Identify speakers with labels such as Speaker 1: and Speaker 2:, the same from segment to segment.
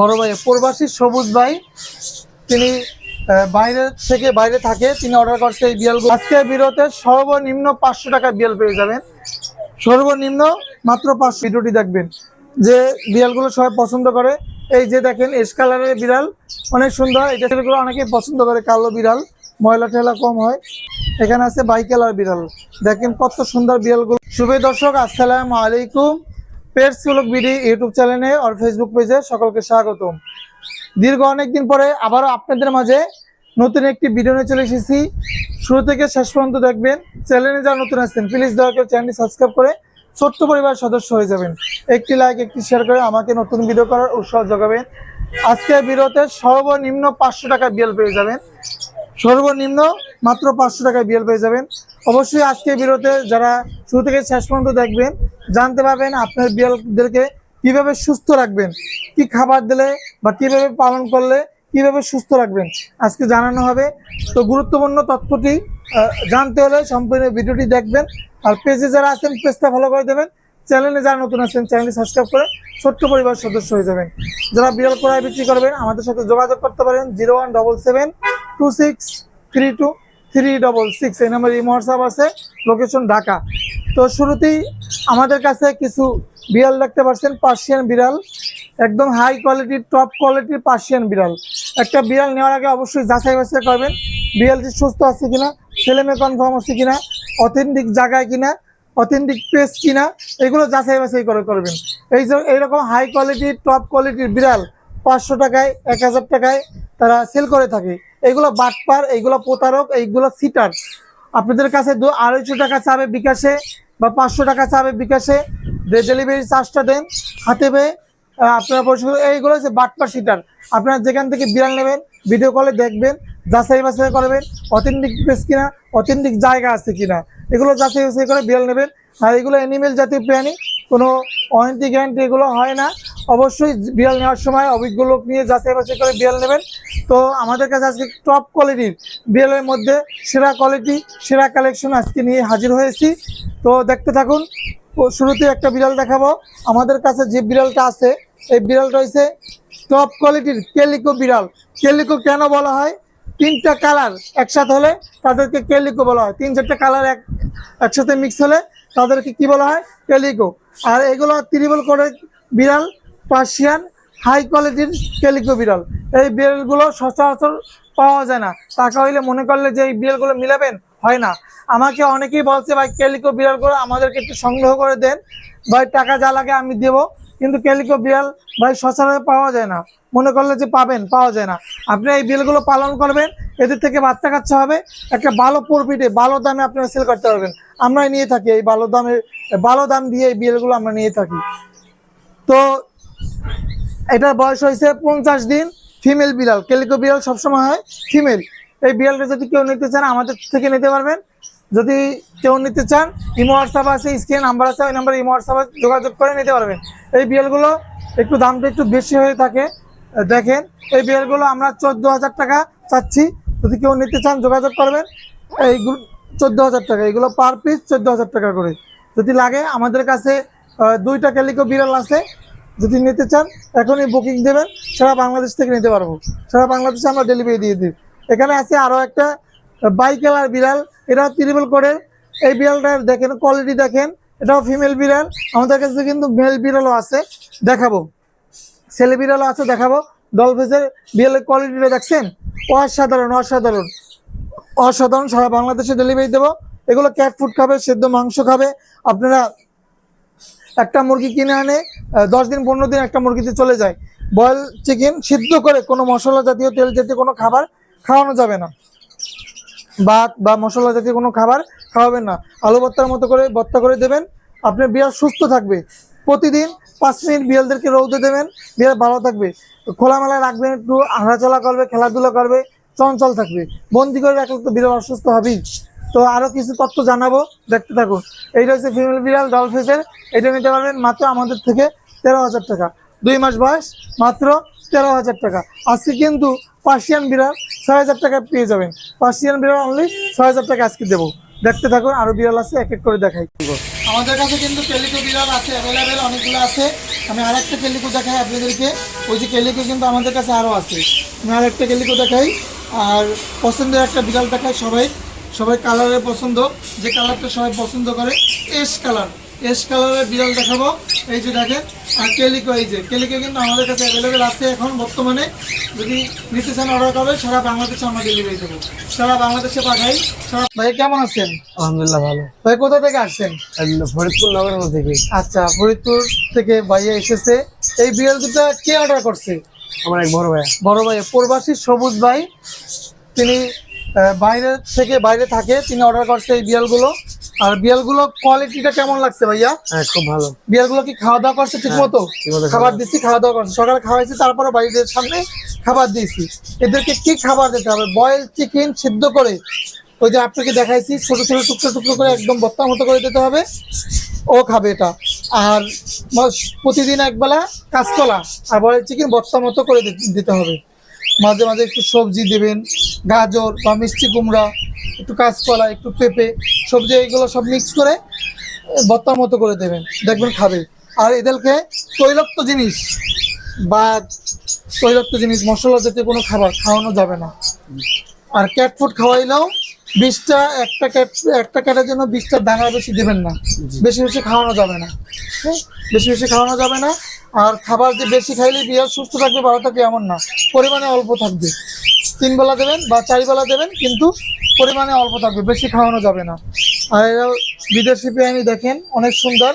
Speaker 1: বড় ভাই, প্রবাসী সবুজ ভাই, তিনি বাইরে থেকে বাইরে থাকে, তিনি অর্ডার করছে এই বিয়ালগুলো আজকে বিরতে সর্বনিম্ন পাঁচশো টাকা বিয়াল পেয়ে যাবেন। সর্বনিম্ন মাত্র পাঁচশো। ভিডিওটি দেখবেন যে বিড়ালগুলো সবাই পছন্দ করে। এই যে দেখেন, এস কালারের বিড়াল, অনেক সুন্দর। এটা ছেলেগুলো অনেকেই পছন্দ করে, কালো বিড়াল, ময়লা ঠেলা কম হয়। এখানে আছে বাই কালার বিড়াল। দেখেন কত সুন্দর বিড়ালগুলো। শুভ দর্শক, আসসালামু আলাইকুম। পেটস সুলক বিডি ইউটিউব চ্যানেলে আর ফেসবুক পেজে সকলকে স্বাগতম। দীর্ঘ অনেকদিন পরে আবারও আপনাদের মাঝে নতুন একটি ভিডিও নিয়ে চলে এসেছি। শুরু থেকে শেষ পর্যন্ত দেখবেন, চ্যানেলে যারা নতুন আসছেন প্লিজ দয়া করে চ্যানেলটি সাবস্ক্রাইব করে ছোট্ট পরিবার সদস্য হয়ে যাবেন। একটি লাইক একটি শেয়ার করে আমাকে নতুন ভিডিও করার উৎসাহ যোগাবেন। আজকে ভিডিওতে সর্বনিম্ন পাঁচশো টাকা বিল পেয়ে যাবেন। সর্বনিম্ন মাত্র পাঁচশো টাকায় বিএল পেয়ে যাবেন। অবশ্যই আজকে বিরতে যারা শুরু থেকে শেষ পর্যন্ত দেখবেন, জানতে পারবেন আপনার বিড়ালদেরকে কীভাবে সুস্থ রাখবেন, কি খাবার দিলে বা কীভাবে পালন করলে কীভাবে সুস্থ রাখবেন, আজকে জানানো হবে। তো গুরুত্বপূর্ণ তথ্যটি জানতে হলে সম্পূর্ণ ভিডিওটি দেখবেন। আর পেজে যারা আছেন, পেজটা ফলো করে দেবেন। চ্যানেলে যারা নতুন আছেন, চ্যানেলটি সাবস্ক্রাইব করে ছোট্ট পরিবার সদস্য হয়ে যাবেন। যারা বিড়াল ক্রয় বিক্রি করবেন, আমাদের সাথে যোগাযোগ করতে পারেন zero one double seven two six three two three double six, এই নাম্বার এই হোয়াটসঅ্যাপ আছে লোকেশন ঢাকা। তো শুরুতেই আমাদের কাছে কিছু বিড়াল দেখতে পাচ্ছেন, পার্সিয়ান বিড়াল। একদম হাই কোয়ালিটির টপ কোয়ালিটির পার্সিয়ান বিড়াল। একটা বিড়াল নেওয়ার আগে অবশ্যই যাচাই বাছাই করবেন, বিড়ালটি সুস্থ আছে কিনা ছেলে মেয়ে কনফার্ম আছে কিনা অথেন্টিক জায়গায় কিনা অথেন্টিক পেস কিনা, এগুলো যাচাই বাছাই করে করবেন। এই যে, এইরকম হাই কোয়ালিটির টপ কোয়ালিটির বিড়াল পাঁচশো টাকায়, এক হাজার টাকায় তারা সেল করে থাকে। এগুলো বাটপার এইগুলো প্রতারক, এইগুলো সিটার আপনাদের কাছে দু আড়াইশো টাকা চাবে বিকাশে বা পাঁচশো টাকা চাবে বিকাশে। ডেলিভারি চার্জটা দেন। হাতে পেয়ে আপনারা পরিষেবা এইগুলো হচ্ছে বাটপার সিটার আপনারা যেখান থেকে বিড়াল নেবেন ভিডিও কলে দেখবেন, যাচাই বাছাই করবেন অথেন্টিক প্লেস কিনা অথেন্টিক জায়গা আছে কিনা। এগুলো যাচাই বাছাই করে বিড়াল নেবেন। আর এগুলো অ্যানিমেল জাতীয় প্রাণী, কোনো ওয়ারেন্টি গ্যারান্টি এগুলো হয় না। অবশ্যই বিড়াল নেওয়ার সময় অভিজ্ঞ লোক নিয়ে যাচাই বাছাই করে বিড়াল নেবেন। তো আমাদের কাছে আজকে টপ কোয়ালিটির বিড়ালের মধ্যে সেরা কোয়ালিটি সেরা কালেকশন আজকে নিয়ে হাজির হয়েছি। তো দেখতে থাকুন শুরুতে একটা বিড়াল দেখাবো। আমাদের কাছে যে বিড়ালটা আছে, এই বিড়ালটা হচ্ছে টপ কোয়ালিটির কেলিকো বিড়াল। কেলিকো কেন বলা হয়? তিনটা কালার একসাথে হলে তাদেরকে কেলিকো বলা হয়। তিন চারটা কালার এক একসাথে মিক্স হলে তাদেরকে কি বলা হয়? ক্যালিকো আর এগুলো ত্রিবল করে বিড়াল পার্সিয়ান হাই কোয়ালিটির ক্যালিকো বিড়াল। এই বিড়ালগুলো সচরাচর পাওয়া যায় না। টাকা হইলে মনে করলে যে এই বিড়ালগুলো মিলাবেন? হয় না। আমাকে অনেকেই বলছে, ভাই ক্যালিকো বিড়ালগুলো আমাদেরকে একটু সংগ্রহ করে দেন। ভাই, টাকা যা লাগে আমি দেব। কিন্তু ক্যালিকো বিড়াল ভাই সচরাচর পাওয়া যায় না। মনে করলে যে পাবেন, পাওয়া যায় না। আপনি এই বিড়ালগুলো পালন করবেন, এদের থেকে বাচ্চা কাচ্চা হবে, একটা ভালো প্রফিটে, ভালো দামে আপনারা সেল করতে পারবেন। আমরাই নিয়ে থাকি এই ভালো দামে, ভালো দাম দিয়ে এই বিড়ালগুলো আমরা নিয়ে থাকি। তো এটার বয়স হয়েছে পঞ্চাশ দিন ফিমেল বিড়াল। কেলিকো বিড়াল সবসময় হয় ফিমেল এই বিড়ালটা যদি কেউ নিতে চান আমাদের থেকে নিতে পারবেন। যদি কেউ নিতে চান, ইমো হোয়াটসঅ্যাপ আছে, স্ক্রিন নাম্বার আছে, ওই নাম্বারে ইমো হোয়াটসঅ্যাপে যোগাযোগ করে নিতে পারবেন। এই বিড়ালগুলো একটু দামটা একটু বেশি হয়ে থাকে। দেখেন, এই বিড়ালগুলো আমরা চোদ্দ হাজার টাকা চাচ্ছি। যদি কেউ নিতে চান, যোগাযোগ করবেন। এই চোদ্দ হাজার টাকা, এগুলো পার পিস চোদ্দ হাজার টাকা করে। যদি লাগে, আমাদের কাছে দুইটা ক্যালিকো বিড়াল আছে। যদি নিতে চান, এখনই বুকিং দেবেন, সারা বাংলাদেশ থেকে নিতে পারব। সারা বাংলাদেশে আমরা ডেলিভারি দিয়ে দিই। এখানে আছে আরও একটা বাই কালার বিড়াল এটাও ত্রিবল করে। এই বিড়ালটার দেখেন কোয়ালিটি দেখেন, এটাও ফিমেল বিড়াল। আমাদের কাছে কিন্তু মেল বিড়ালও আছে, দেখাবো। ছেলে বিড়ালও আছে, দেখাবো। ডলফিসের বিড়ালের কোয়ালিটিটা দেখছেন? অসাধারণ অসাধারণ। অসাধারণ, সারা বাংলাদেশে ডেলিভারি দেবো। এগুলো ক্যাট ফুড খাবে, সেদ্ধ মাংস খাবে। আপনারা একটা মুরগি কিনে আনে দশ দিন, পনেরো দিন একটা মুরগিতে চলে যায়। বয়েল চিকেন সিদ্ধ করে কোনো মশলা জাতীয় তেল জাতীয় কোনো খাবার খাওয়ানো যাবে না। ভাত বা মশলা জাতীয় কোনো খাবার খাওয়াবেন না। আলু ভর্তার মতো করে ভর্তা করে দেবেন। আপনার বিড়াল সুস্থ থাকবে। প্রতিদিন পাঁচ মিনিট বিড়ালদেরকে রৌদে দেবেন। বিড়াল ভালো থাকবে। খোলামেলায় রাখবেন, একটু হাঁটাচলা করবে, খেলাধুলা করবে, চঞ্চল থাকবে। বন্দি করে রাখলে তো বিড়াল অসুস্থ হবেই। তো আরও কিছু তথ্য জানাব, দেখতে থাকুন। এইটা হচ্ছে ফিমেল বিড়াল ডলফিসের এটা নিতে পারবেন মাত্র আমাদের থেকে তেরো হাজার টাকা। দুই মাস বয়স, মাত্র তেরো হাজার টাকা। আজকে কিন্তু পার্সিয়ান বিড়াল ছয় হাজার টাকা পেয়ে যাবেন। পার্সিয়ান বিড়াল অনলি ছয় হাজার টাকা আজকে দেবো। দেখতে থাকুন আরও বিড়াল আছে, এক এক করে দেখাই। আমাদের কাছে কিন্তু কেলিকো বিড়াল আছে অ্যাভেলেবেল অনেকগুলো আছে। আমি আর একটা কেলিকো দেখাই আপনাদেরকে। ওই যে কেলিকো কিন্তু আমাদের কাছে আরও আছে। আমি আর একটা কেলিকো দেখাই। আর পছন্দের একটা বিড়াল দেখাই সবাই। সবাই কালারের পছন্দ। যে কালারটা সবাই পছন্দ করে এস কালার এস কালারের বিড়াল দেখাবো। এই যে দেখেন আর কেলিকো এই যে কেলিকো কিন্তু আমাদের কাছে অ্যাভেলেবেল আছে এখন বর্তমানে। যদি নিতে চান অর্ডার করবে সারা বাংলাদেশে আমরা ডেলিভারি দেবো। সারা বাংলাদেশে পাঠাই। ভাই কেমন আছেন?
Speaker 2: আলহামদুলিল্লাহ ভালো।
Speaker 1: ভাই কোথা থেকে আসছেন?
Speaker 2: ফরিদপুর নগর থেকে।
Speaker 1: আচ্ছা ফরিদপুর থেকে ভাইয়া এসেছে। এই বিড়াল দুটা কে অর্ডার করছে?
Speaker 2: আমার এক বড় ভাই।
Speaker 1: বড় ভাই প্রবাসী সবুজ ভাই। তিনি বাইরে থেকে বাইরে থাকে। তিনি অর্ডার করছে এই বিড়ালগুলো। আর বিড়ালগুলো কোয়ালিটিটা কেমন লাগছে ভাইয়া?
Speaker 2: হ্যাঁ খুব ভালো।
Speaker 1: বিড়ালগুলো কি খাওয়া দাওয়া করছে ঠিক মতো
Speaker 2: ঠিকমতো
Speaker 1: খাবার দিচ্ছি খাওয়া দাওয়া করছে। সকালে খাওয়াইছি তারপরে বাড়িদের সামনে খাবার দিয়েছি। এদেরকে কি খাবার দিতে হবে? বয়েল চিকেন সিদ্ধ করে ওই যে আপনাকে দেখাইছি ছোট ছোট টুকরো টুকরো করে একদম বত্তার মতো করে দিতে হবে। ও খাবে এটা। আর প্রতিদিন একবেলা কাঁচকলা আর বয়েল চিকেন বত্তার মতো করে দিতে হবে। মাঝে মাঝে একটু সবজি দেবেন গাজর বা মিষ্টি কুমড়া একটু কাঁচকলা, একটু পেঁপে, সবজি এগুলো সব মিক্স করে বত্তার মতো করে দেবেন। দেখবেন খাবে। আর এদেরকে তৈলাক্ত জিনিস বা তৈলাক্ত জিনিস, মশলা জাতীয় কোনো খাবার খাওয়ানো যাবে না। আর ক্যাট ফুড খাওয়াইলেও বিশটা একটা ক্যাট একটা ক্যাটের জন্য বিশটা দানা বেশি দেবেন না। বেশি বেশি খাওয়ানো যাবে না। হ্যাঁ? বেশি বেশি খাওয়ানো যাবে না। আর খাবার যে বেশি খাইলে বিয়ার সুস্থ থাকবে, ভালো থাকবে, এমন না। পরিমাণে অল্প থাকবে। তিন বেলা দেবেন বা চার বেলা দেবেন, কিন্তু পরিমাণে অল্প থাকবে, বেশি খাওয়ানো যাবে না। আর এরা বিদেশি বিরিয়ানি দেখেন, অনেক সুন্দর।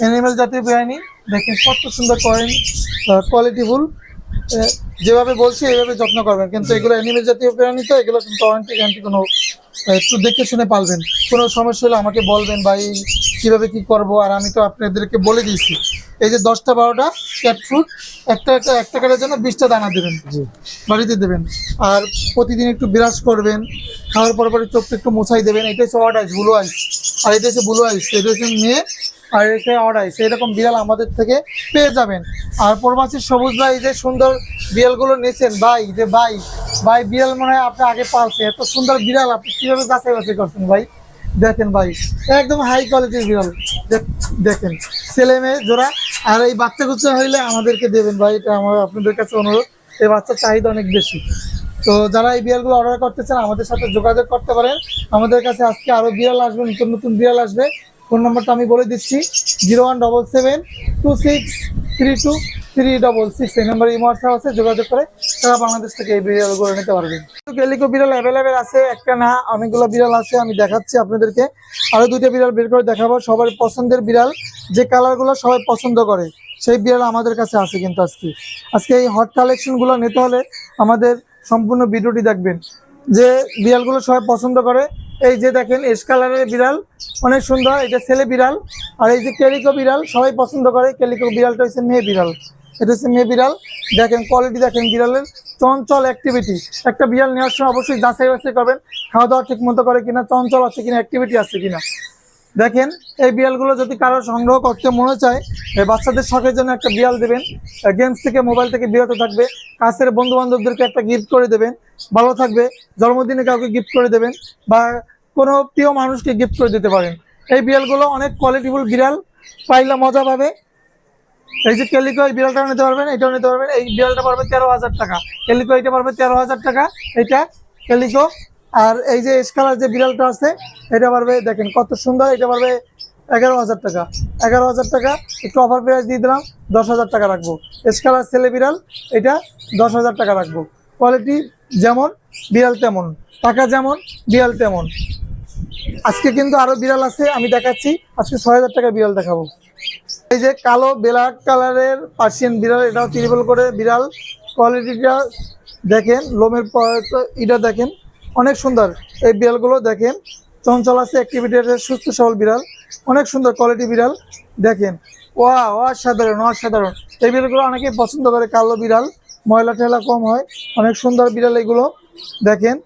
Speaker 1: অ্যানিমেল জাতীয় বিরিয়ানি, দেখেন কত সুন্দর করেন কোয়ালিটিফুল যেভাবে বলছি এইভাবে যত্ন করবেন। কিন্তু এগুলো অ্যানিমেল জাতীয় প্রাণী তো, এগুলো কিন্তু ওয়ারেন্টি গ্যারান্টি কোনো একটু দেখে শুনে পালবেন। কোনো সমস্যা হলে আমাকে বলবেন, ভাই, কীভাবে কি করব? আর আমি তো আপনাদেরকে বলে দিয়েছি। এই যে দশটা বারোটা ক্যাট ফুড একটা একটা একটা কাটার জন্য বিশটা দানা দেবেন। বাড়িতে দেবেন। আর প্রতিদিন একটু বিরাজ করবেন খাওয়ার পর পরে চোখটা একটু মোছাই দেবেন এটা হচ্ছে অড আইস ব্লু আইস আর এটা হচ্ছে ব্লু আইস এটা হচ্ছে মেয়ে আর এটা আইস এরকম বিড়াল আমাদের থেকে পেয়ে যাবেন। আর প্রবাসী সবুজ ভাই যে সুন্দর বিড়ালগুলো নিয়েছেন ভাই যে ভাই ভাই বিড়াল মনে হয় আপনি আগে পালছে এত সুন্দর বিড়াল আপনি কীভাবে যাচাই বাছাই করছেন ভাই? দেখেন ভাই, একদম হাই কোয়ালিটির বিড়াল দেখ- দেখেন, ছেলে মেয়ে জোড়া আর এই বাচ্চা কুচ্চা হইলে আমাদেরকে দেবেন ভাই, এটা আমার আপনাদের কাছে অনুরোধ। এই বাচ্চার চাহিদা অনেক বেশি। তো যারা এই বিড়ালগুলো অর্ডার করতে চান, আমাদের সাথে যোগাযোগ করতে পারেন। আমাদের কাছে আজকে আরও বিড়াল আসবে, নতুন নতুন বিড়াল আসবে। ফোন নম্বরটা আমি বলে দিচ্ছি, zero one double seven two six three two three double six. এই নাম্বার এই হোয়াটসঅ্যাপ আছে, যোগাযোগ করে সারা বাংলাদেশ থেকে এই বিড়ালগুলো নিতে পারবেন। ক্যালিকো বিড়াল অ্যাভেলেবেল আছে, একটা না, অনেকগুলো বিড়াল আছে, আমি দেখাচ্ছি আপনাদেরকে। আরও দুইটা বিড়াল বের করে দেখাবো, সবার পছন্দের বিড়াল, যে কালারগুলো সবাই পছন্দ করে, সেই বিড়াল আমাদের কাছে আছে কিন্তু আজকে। আজকে এই হট কালেকশনগুলো নিতে হলে আমাদের সম্পূর্ণ ভিডিওটি দেখবেন, যে বিড়ালগুলো সবাই পছন্দ করে এই যে দেখেন, এস কালারের বিড়াল, অনেক সুন্দর এটা ছেলে বিড়াল, আর এই যে ক্যালিকো বিড়াল, সবাই পছন্দ করে। ক্যালিকো বিড়ালটা হচ্ছে মেয়ে বিড়াল। এটা হচ্ছে মেয়ে বিড়াল। দেখেন কোয়ালিটি দেখেন বিড়ালের চঞ্চল অ্যাক্টিভিটি একটা বিড়াল নেওয়ার সময় অবশ্যই যাচাই বাছাই করবেন, খাওয়া দাওয়া ঠিক মতো করে কিনা, চঞ্চল আছে কিনা অ্যাক্টিভিটি আছে কিনা। দেখেন, এই বিড়ালগুলো যদি কারও সংগ্রহ করতে মনে চায় বাচ্চাদের শখের জন্য একটা বিড়াল দেবেন গেমস থেকে মোবাইল থেকে বিরত থাকবে, কাছের বন্ধু বান্ধবদেরকে একটা গিফট করে দেবেন ভালো থাকবে, জন্মদিনে কাউকে গিফট করে দেবেন বা কোনো প্রিয় মানুষকে গিফট করে দিতে পারেন। এই বিড়ালগুলো অনেক কোয়ালিটিফুল বিড়াল, পাইলে মজা পাবে। এই যে কেলিকো এই বিড়ালটাও নিতে পারবেন, এটাও নিতে পারবেন। এই বিড়ালটা পারবে তেরো হাজার টাকা। কেলিকো এটা পারবে তেরো হাজার টাকা। এটা কেলিকো। আর এই যে স্কালার যে বিড়ালটা আছে, এটা পারবে, দেখেন কত সুন্দর, এটা পারবে এগারো হাজার টাকা। এগারো হাজার টাকা, একটু অফার প্রাইস দিয়ে দিলাম, দশ হাজার টাকা রাখব। স্কালার ছেলে বিড়াল, এটা দশ হাজার টাকা রাখব। কোয়ালিটি যেমন, বিড়াল তেমন। টাকা যেমন, বিড়াল তেমন। আজকে কিন্তু আরও বিড়াল আছে, আমি দেখাচ্ছি। আজকে ছয় হাজার টাকা বিড়াল দেখাবো। এই যে কালো ব্ল্যাক কালারের পার্সিয়ান বিড়াল, এটাও ত্রিপল করে বিড়াল। কোয়ালিটিটা দেখেন, লোমের এটা দেখেন, অনেক সুন্দর। এই বিড়ালগুলো দেখেন, চঞ্চল আছে অ্যাক্টিভিটি সুস্থ, সবল বিড়াল। অনেক সুন্দর কোয়ালিটি বিড়াল, দেখেন। ওয়া অসাধারণ অসাধারণ। এই বিড়ালগুলো অনেকেই পছন্দ করে কালো বিড়াল। ময়লা টেলা কম হয়, অনেক সুন্দর বিড়াল এগুলো। দেখেন,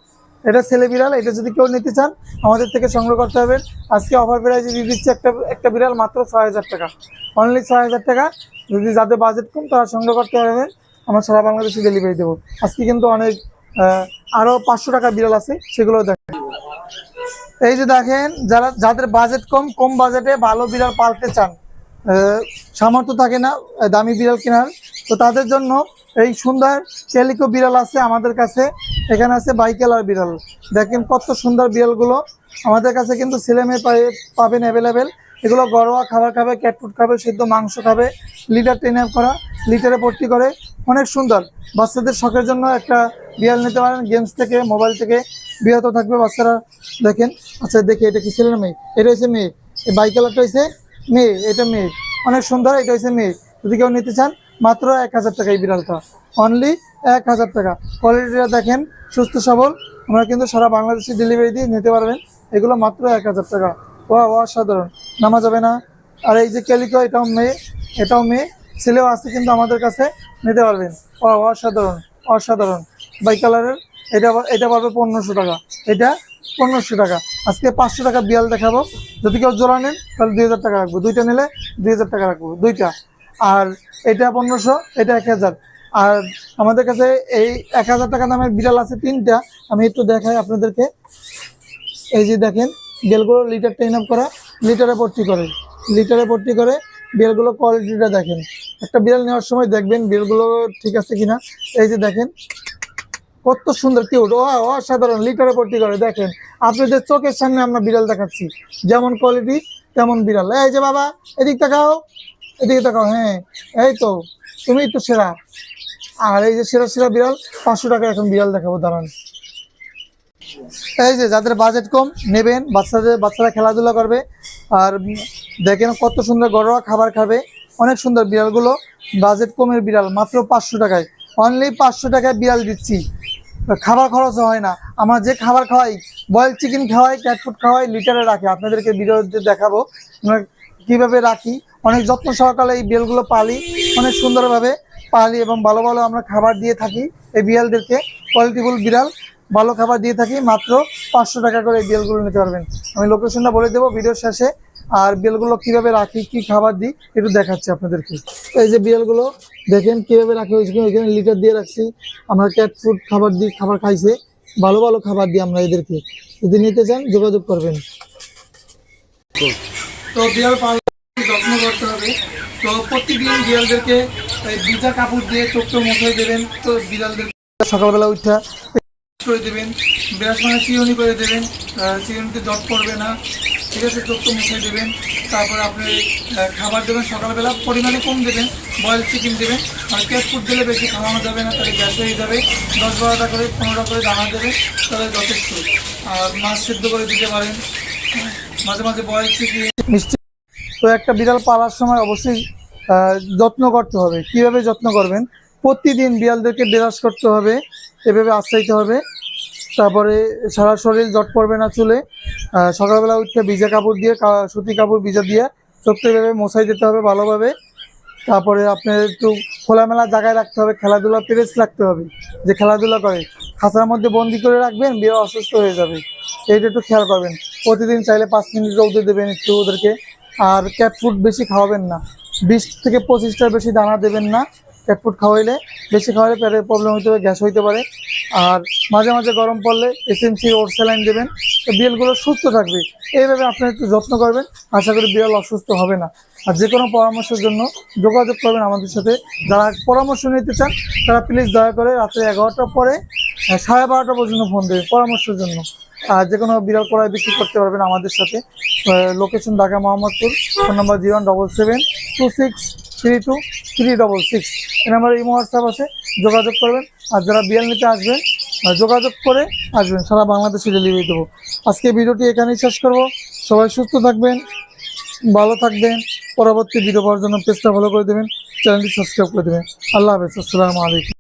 Speaker 1: এটা ছেলে বিড়াল, এটা যদি কেউ নিতে চান, আমাদের থেকে সংগ্রহ করতে হবে। আজকে অফার প্রাইজে দিচ্ছি একটা একটা বিড়াল মাত্র ছয় হাজার টাকা। অনলি ছয় হাজার টাকা। যদি যাদের বাজেট কম, তারা সংগ্রহ করতে পারবেন। আমরা সারা বাংলাদেশে ডেলিভারি দেবো। আজকে কিন্তু অনেক আরও পাঁচশো টাকা বিড়াল আছে, সেগুলো দেখেন। এই যে দেখেন, যারা, যাদের বাজেট কম কম বাজেটে ভালো বিড়াল পালতে চান সামর্থ্য থাকে না, দামি বিড়াল কেনার, তো তাদের জন্য এই সুন্দর ক্যালিকো বিড়াল আছে আমাদের কাছে। এখানে আছে বাইকেলার বিড়াল। দেখেন কত সুন্দর বিড়ালগুলো। আমাদের কাছে কিন্তু ছেলে মেয়ে পাই- পাবেন অ্যাভেলেবেল এগুলো ঘরোয়া খাবার খাবে ক্যাট ফুড খাবে, সিদ্ধ মাংস খাবে লিটার ট্রেন আপ করা লিটারে ভর্তি করে। অনেক সুন্দর। বাচ্চাদের শখের জন্য একটা বিড়াল নিতে পারেন গেমস থেকে মোবাইল থেকে। বিরত থাকবে বাচ্চারা। দেখেন আচ্ছা দেখে, এটা কি ছেলে না মেয়ে? এটা হচ্ছে মেয়ে। এই বাই কালারটা হচ্ছে মেয়ে, এটা মেয়ে। অনেক সুন্দর, এটা হচ্ছে মেয়ে। যদি কেউ নিতে চান মাত্র এক হাজার টাকা এই বিড়ালটা। অনলি এক হাজার টাকা। কোয়ালিটিটা দেখেন, সুস্থ সবল। আমরা কিন্তু সারা বাংলাদেশে ডেলিভারি দিয়ে নিতে পারবেন। এগুলো মাত্র এক হাজার টাকা। ও অসাধারণ। নামা যাবে না। আর এই যে ক্যালিকো এটাও মেয়ে এটাও মেয়ে। ছেলেও আছে কিন্তু আমাদের কাছে নিতে পারবেন। ও অসাধারণ অসাধারণ। বাই কালারের, এটা এটা পাবে পনেরোশো টাকা। এটা পনেরোশো টাকা। আজকে পাঁচশো টাকা বিয়াল দেখাবো। যদি কেউ জোড়া নেন, তাহলে দুই হাজার টাকা রাখব। দুইটা নিলে দুই হাজার টাকা রাখব। দুইটা। আর এটা পনেরোশো, এটা এক হাজার। আর আমাদের কাছে এই এক হাজার টাকা দামের বিড়াল আছে তিনটা। আমি একটু দেখাই আপনাদেরকে। এই যে দেখেন বেলগুলো লিটার টেন আপ করা, লিটারে ভর্তি করে। লিটারে ভর্তি করে বেলগুলো কোয়ালিটিটা দেখেন। একটা বিড়াল নেওয়ার সময় দেখবেন বেলগুলো ঠিক আছে কিনা। এই যে দেখেন, কত সুন্দর কিউট ও অসাধারণ, লিটারে ভর্তি করে, দেখেন। আপনাদের চোখের সামনে আমরা বিড়াল দেখাচ্ছি। যেমন কোয়ালিটি তেমন বিড়াল। এই যে বাবা এদিক তাকাও এদিকে তাকাও হ্যাঁ এই তো, তুমি তো সেরা। আর এই যে সেরা সেরা বিড়াল, পাঁচশো টাকা এখন বিড়াল দেখাবো, দাঁড়ান। এই যে যাদের বাজেট কম, নেবেন, বাচ্চাদের বাচ্চারা খেলাধুলা করবে, আর দেখেন কত সুন্দর ঘরোয়া খাবার খাবে। অনেক সুন্দর বিড়ালগুলো বাজেট কমের বিড়াল, মাত্র পাঁচশো টাকায়। অনলি পাঁচশো টাকায় বিড়াল দিচ্ছি। খাবার খরচ হয় না। আমরা যে খাবার খাওয়াই বয়েল চিকেন খাওয়াই ক্যাট ফুড খাওয়াই লিটারে রাখি। আপনাদেরকে ভিডিওতে দেখাবো। কীভাবে রাখি, অনেক যত্ন সহকারে এই বিড়ালগুলো পালি, অনেক সুন্দরভাবে পালি এবং ভালো ভালো আমরা খাবার দিয়ে থাকি এই বিড়ালদেরকে। কোয়ালিটিফুল বিড়াল, ভালো খাবার দিয়ে থাকি, মাত্র পাঁচশো টাকা করে এই বিড়ালগুলো নিতে পারবেন। আমি লোকেশনটা বলে দেবো ভিডিওর শেষে, আর বিড়ালগুলো কীভাবে রাখি, কি খাবার দিই, একটু দেখাচ্ছি আপনাদেরকে। এই যে বিড়ালগুলো, দেখেন কীভাবে রাখি হয়েছে, এখানে লিটার দিয়ে রাখছি। আমরা ক্যাট ফুড খাবার দিই খাবার খাইছে, ভালো ভালো খাবার দিই আমরা এদেরকে। যদি নিতে চান, যোগাযোগ করবেন। তো বিড়াল পালন যত্ন করতে হবে। তো প্রতিদিন বিড়ালদেরকে ভিজা কাপড় দিয়ে চোখটা মশাই দেবেন। তো বিড়ালদের সকালবেলা উঠা করে দেবেন, বিরাট মানে চিরুনি করে দেবেন চিরুনিতে জট পড়বে না। ঠিক আছে, চোখটা মুখে দেবেন। তারপর আপনি খাবার দেবেন সকালবেলা, পরিমাণে কম দেবেন বয়েল চিকেন দেবেন। আর ক্যাট ফুড দিলে বেশি খাওয়ানো যাবে না, তাহলে গ্যাস হয়ে যাবে। দশ বারোটা করে, পনেরোটা করে দানা দেবেন, তাহলে যথেষ্ট। আর মাছ সেদ্ধ করে দিতে পারেন। মাঝে মাঝে তো একটা বিড়াল পালার সময় অবশ্যই যত্ন করতে হবে। কীভাবে যত্ন করবেন? প্রতিদিন বিড়ালদেরকে বিরাজ করতে হবে, এভাবে আশ্রাইতে হবে। তারপরে সারা শরীর জট পড়বে না চুলে। সকালবেলা উঠতে ভিজা কাপড় দিয়ে সুতি কাপড় ভিজা দিয়ে চোখটা এভাবে মশাই দিতে হবে ভালোভাবে। তারপরে আপনার একটু খোলামেলা জায়গায় রাখতে হবে খেলাধুলা প্রেস রাখতে হবে। যে খেলাধুলা করে, খাঁচার মধ্যে বন্দি করে রাখবেন বিয়ে অসুস্থ হয়ে যাবে। এইটা একটু খেয়াল করবেন। প্রতিদিন চাইলে পাঁচ মিনিট রৌদে দেবেন একটু ওদেরকে। আর ক্যাট ফুড বেশি খাওয়াবেন না। বিশ থেকে পঁচিশটার বেশি দানা দেবেন না ক্যাট ফুড খাওয়াইলে। বেশি খাওয়ালে পেটের প্রবলেম হতে পারে, গ্যাস হইতে পারে। আর মাঝে মাঝে গরম পড়লে এসএমসি ওর স্যালাইন দেবেন। তো বিড়ালগুলো সুস্থ থাকবে। এইভাবে আপনি একটু যত্ন করবেন। আশা করি বিড়াল অসুস্থ হবে না। আর যে কোনো পরামর্শের জন্য যোগাযোগ করবেন আমাদের সাথে। যারা পরামর্শ নিতে চান, তারা প্লিজ দয়া করে রাত্রে এগারোটার পরে সাড়ে বারোটা পর্যন্ত ফোন দেবেন পরামর্শের জন্য। যে কোনো বিড়াল কড়াই বিক্রি করতে পারবেন আমাদের সাথে। Location Dhaka Mohammadpur phone number zero double seven two six three two three double six এই নাম্বারে ইমো হোয়াটসঅ্যাপ আছে, যোগাযোগ করবেন। আর যারা বিড়াল নিতে আসবেন যোগাযোগ করে আসবেন, সারা বাংলাদেশে ডেলিভারি দেবো। আজকে ভিডিওটি এখানেই শেষ করব। সবাই সুস্থ থাকবেন, ভালো থাকবেন, পরবর্তী ভিডিও পাওয়ার জন্য পেজটা ফলো করে দেবেন চ্যানেলটি সাবস্ক্রাইব করে দেবেন। আল্লাহ হাফেজ, আসসালামু আলাইকুম।